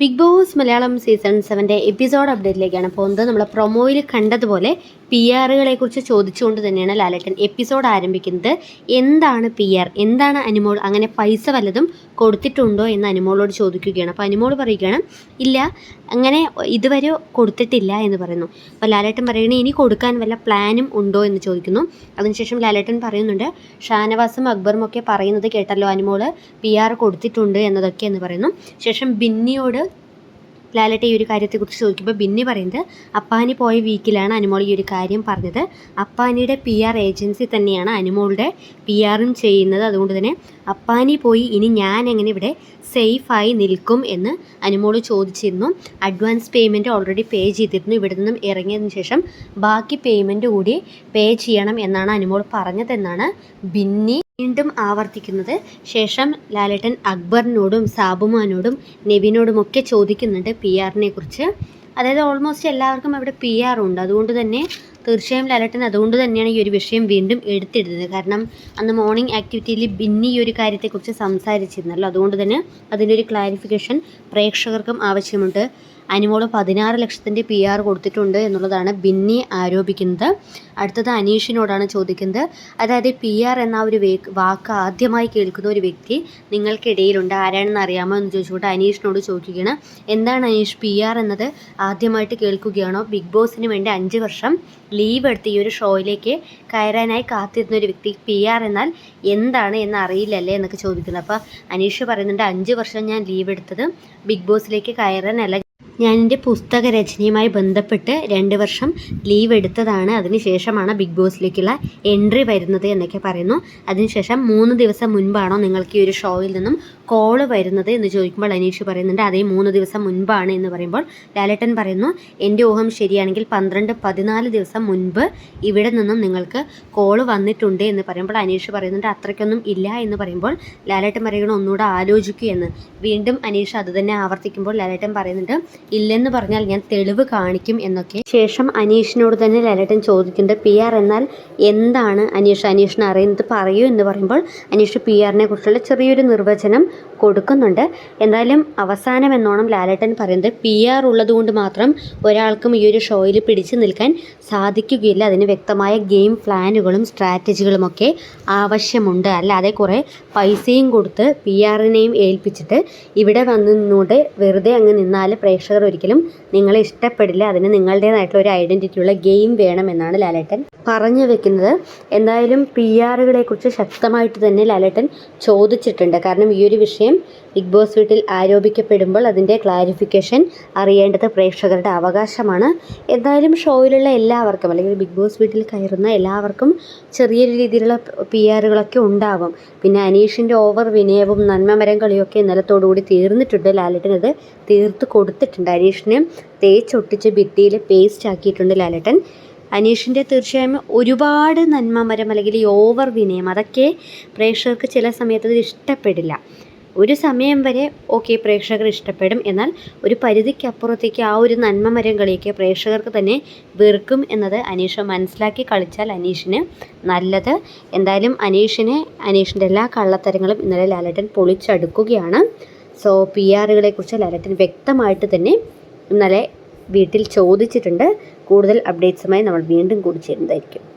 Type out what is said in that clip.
Big Boss Malayalam season സെവന്റെ episode അപ്ഡേറ്റിലേക്കാണ് പോകുന്നത്. നമ്മൾ പ്രൊമോയിൽ കണ്ടതുപോലെ പി ആറുകളെ കുറിച്ച് ചോദിച്ചുകൊണ്ട് തന്നെയാണ് ലാലേട്ടൻ എപ്പിസോഡ് ആരംഭിക്കുന്നത്. എന്താണ് പി ആർ എന്താണ് അനിമോൾ? അങ്ങനെ പൈസ വല്ലതും കൊടുത്തിട്ടുണ്ടോ എന്ന് അനിമോളോട് ചോദിക്കുകയാണ്. അപ്പോൾ അനിമോൾ പറയുകയാണ് ഇല്ല അങ്ങനെ ഇതുവരെ കൊടുത്തിട്ടില്ല എന്ന് പറയുന്നു. അപ്പോൾ ലാലേട്ടൻ പറയുന്നത് ഇനി കൊടുക്കാൻ വല്ല പ്ലാനും ഉണ്ടോ എന്ന് ചോദിക്കുന്നു. അതിനുശേഷം ലാലേട്ടൻ പറയുന്നുണ്ട് ഷാനവാസും അക്ബറും ഒക്കെ പറയുന്നത് കേട്ടല്ലോ അനിമോൾ പി ആർ കൊടുത്തിട്ടുണ്ട് എന്നതൊക്കെ എന്ന് പറയുന്നു. ശേഷം ബിന്നിയോട് ലാലേട്ട ഈ ഒരു കാര്യത്തെക്കുറിച്ച് ചോദിക്കുമ്പോൾ ബിന്നി പറയുന്നത് അപ്പാനി പോയ വീക്കിലാണ് അനുമോൾ ഈ ഒരു കാര്യം പറഞ്ഞത്. അപ്പാനിയുടെ പി ആർ ഏജൻസി തന്നെയാണ് അനുമോളുടെ പി ആറും ചെയ്യുന്നത്. അതുകൊണ്ട് തന്നെ അപ്പാനി പോയി ഇനി ഞാൻ എങ്ങനെ ഇവിടെ സേഫായി നിൽക്കും എന്ന് അനുമോൾ ചോദിച്ചിരുന്നു. അഡ്വാൻസ് പേയ്മെന്റ് ഓൾറെഡി പേ ചെയ്തിരുന്നു. ഇവിടെ നിന്നും ഇറങ്ങിയതിന് ശേഷം ബാക്കി പേയ്മെന്റ് കൂടി പേ ചെയ്യണം എന്നാണ് അനുമോൾ പറഞ്ഞതെന്നാണ് ബിന്നി വീണ്ടും ആവർത്തിക്കുന്നത് ശേഷം ലാലേട്ടൻ അക്ബറിനോടും സാബുമാനോടും നെവിനോടുമൊക്കെ ചോദിക്കുന്നുണ്ട് പി ആറിനെ കുറിച്ച്. അതായത് ഓൾമോസ്റ്റ് എല്ലാവർക്കും അവിടെ പി ആർ ഉണ്ട്. അതുകൊണ്ട് തന്നെ തീർച്ചയായും ലാലേട്ടൻ അതുകൊണ്ട് തന്നെയാണ് ഈ ഒരു വിഷയം വീണ്ടും എടുത്തിടുന്നത്. കാരണം അന്ന് മോർണിംഗ് ആക്ടിവിറ്റിയിൽ ബിന്നി ഈ ഒരു കാര്യത്തെക്കുറിച്ച് സംസാരിച്ചിരുന്നല്ലോ. അതുകൊണ്ട് തന്നെ അതിന്റെ ഒരു ക്ലാരിഫിക്കേഷൻ പ്രേക്ഷകർക്കും ആവശ്യമുണ്ട്. അനുമോൾ പതിനാറ് ലക്ഷത്തിന്റെ പി ആർ കൊടുത്തിട്ടുണ്ട് എന്നുള്ളതാണ് ബിന്നി ആരോപിക്കുന്നത്. അടുത്തത് അനീഷിനോടാണ് ചോദിക്കുന്നത്. അതായത് പി ആർ എന്ന ഒരു വാക്ക് ആദ്യമായി കേൾക്കുന്ന ഒരു വ്യക്തി നിങ്ങൾക്കിടയിലുണ്ട്. ആരാണെന്ന് അറിയാമോ എന്ന് ചോദിച്ചുകൊണ്ട് അനീഷിനോട് ചോദിക്കുകയാണ്. എന്താണ് അനീഷ് പി ആർ എന്നത്? ആദ്യമായിട്ട് കേൾക്കുകയാണോ? ബിഗ് ബോസിന് വേണ്ടി അഞ്ച് വർഷം ലീവ് എടുത്ത് ഈ ഒരു ഷോയിലേക്ക് കയറാനായി കാത്തിരുന്ന ഒരു വ്യക്തി പി ആർ എന്നാൽ എന്താണ് എന്ന് അറിയില്ലല്ലേ എന്നൊക്കെ ചോദിക്കുന്നത് അപ്പോൾ അനീഷ് പറയുന്നുണ്ട് അഞ്ച് വർഷം ഞാൻ ലീവ് എടുത്തത് ബിഗ് ബോസിലേക്ക് കയറാനല്ല. ഞാൻ എന്റെ പുസ്തക രചനയുമായി ബന്ധപ്പെട്ട് രണ്ട് വർഷം ലീവ് എടുത്തതാണ്. അതിനുശേഷമാണ് ബിഗ് ബോസിലേക്കുള്ള എൻട്രി വരുന്നത് എന്നൊക്കെ പറയുന്നു. അതിനുശേഷം മൂന്ന് ദിവസം മുൻപാണോ നിങ്ങൾക്ക് ഈ ഒരു ഷോയിൽ നിന്നും കോൾ വരുന്നത് എന്ന് ചോദിക്കുമ്പോൾ അനീഷ് പറയുന്നുണ്ട്. അതേ മൂന്ന് ദിവസം മുൻപാണ് എന്ന് പറയുമ്പോൾ ലാലേട്ടൻ പറയുന്നു എന്റെ ഊഹം ശരിയാണെങ്കിൽ പന്ത്രണ്ട് പതിനാല് ദിവസം മുൻപ് ഇവിടെ നിന്നും നിങ്ങൾക്ക് കോൾ വന്നിട്ടുണ്ട് എന്ന് പറയുമ്പോൾ അനീഷ് പറയുന്നുണ്ട്. അത്രയ്ക്കൊന്നും ഇല്ല എന്ന് പറയുമ്പോൾ ലാലേട്ടൻ പറയുകയാണ് ഒന്നുകൂടെ എന്ന്. വീണ്ടും അനീഷ് അത് തന്നെ ആവർത്തിക്കുമ്പോൾ ലാലേട്ടൻ പറയുന്നുണ്ട് ഇല്ലെന്ന് പറഞ്ഞാൽ ഞാൻ തെളിവ് കാണിക്കും എന്നൊക്കെ. ശേഷം അനീഷിനോട് തന്നെ ലാലേട്ടൻ ചോദിക്കുന്നുണ്ട് പി ആർ എന്നാൽ എന്താണ് അനീഷ്? അനീഷിന് അറിയുന്നത് പറയൂ എന്ന് പറയുമ്പോൾ അനീഷ് പി ആറിനെ കുറിച്ചുള്ള ചെറിയൊരു നിർവചനം കൊടുക്കുന്നുണ്ട്. എന്തായാലും അവസാനം എന്നോണം ലാലേട്ടൻ പറയുന്നത് പി ആർ ഉള്ളതുകൊണ്ട് മാത്രം ഒരാൾക്കും ഈ ഒരു ഷോയിൽ പിടിച്ചു നിൽക്കാൻ സാധിക്കുകയില്ല. അതിന് വ്യക്തമായ ഗെയിം പ്ലാനുകളും സ്ട്രാറ്റജികളും ഒക്കെ ആവശ്യമുണ്ട്. അല്ലാതെ കുറേ പൈസയും കൊടുത്ത് പി ആറിനെയും ഏൽപ്പിച്ചിട്ട് ഇവിടെ വന്ന് വെറുതെ അങ്ങ് നിന്നാൽ പ്രേക്ഷകർ ഒരിക്കലും നിങ്ങളെ ഇഷ്ടപ്പെടില്ല. അതിന് നിങ്ങളുടേതായിട്ടുള്ള ഒരു ഐഡന്റിറ്റിയുള്ള ഗെയിം വേണമെന്നാണ് ലാലേട്ടൻ പറഞ്ഞു വെക്കുന്നത്. എന്തായാലും പി ആറുകളെക്കുറിച്ച് ശക്തമായിട്ട് തന്നെ ലാലേട്ടൻ ചോദിച്ചിട്ടുണ്ട്. കാരണം ഈ ഒരു വിഷയം ബിഗ് ബോസ് വീട്ടിൽ ആരോപിക്കപ്പെടുമ്പോൾ അതിന്റെ ക്ലാരിഫിക്കേഷൻ അറിയേണ്ടത് പ്രേക്ഷകരുടെ അവകാശമാണ്. എന്തായാലും ഷോയിലുള്ള എല്ലാവർക്കും അല്ലെങ്കിൽ ബിഗ് ബോസ് വീട്ടിൽ കയറുന്ന എല്ലാവർക്കും ചെറിയ രീതിയിലുള്ള പി ആറുകളൊക്കെ ഉണ്ടാവും. പിന്നെ അനീഷിന്റെ ഓവർ വിനയവും നന്മമരം കളിയൊക്കെ ഇന്നലത്തോടുകൂടി തീർന്നിട്ടുണ്ട്. ലാലേട്ടൻ അത് തീർത്ത് കൊടുത്തിട്ടുണ്ട്. അനീഷിനെ തേച്ചൊട്ടിച്ച് ഭിത്തിയിൽ പേസ്റ്റ് ആക്കിയിട്ടുണ്ട് ലാലേട്ടൻ. അനീഷിന്റെ തീർച്ചയായും ഒരുപാട് നന്മമരം അല്ലെങ്കിൽ ഈ ഓവർ വിനയം അതൊക്കെ പ്രേക്ഷകർക്ക് ചില സമയത്ത് ഇഷ്ടപ്പെടില്ല. ഒരു സമയം വരെ ഓക്കെ പ്രേക്ഷകർ ഇഷ്ടപ്പെടും. എന്നാൽ ഒരു പരിധിക്കപ്പുറത്തേക്ക് ആ ഒരു നന്മ മരം കളിയൊക്കെ പ്രേക്ഷകർക്ക് തന്നെ വെറുക്കും എന്നത് അനീഷ മനസ്സിലാക്കി കളിച്ചാൽ അനീഷിന് നല്ലത്. എന്തായാലും അനീഷിനെ അനീഷിന്റെ എല്ലാ കള്ളത്തരങ്ങളും ഇന്നലെ ലാലട്ടൻ പൊളിച്ചടുക്കുകയാണ്. സോ പി ആറുകളെക്കുറിച്ച് ലാലട്ടൻ വ്യക്തമായിട്ട് തന്നെ ഇന്നലെ വീട്ടിൽ ചോദിച്ചിട്ടുണ്ട്. കൂടുതൽ അപ്ഡേറ്റ്സുമായി നമ്മൾ വീണ്ടും കൂടി ചേരുന്നതായിരിക്കും.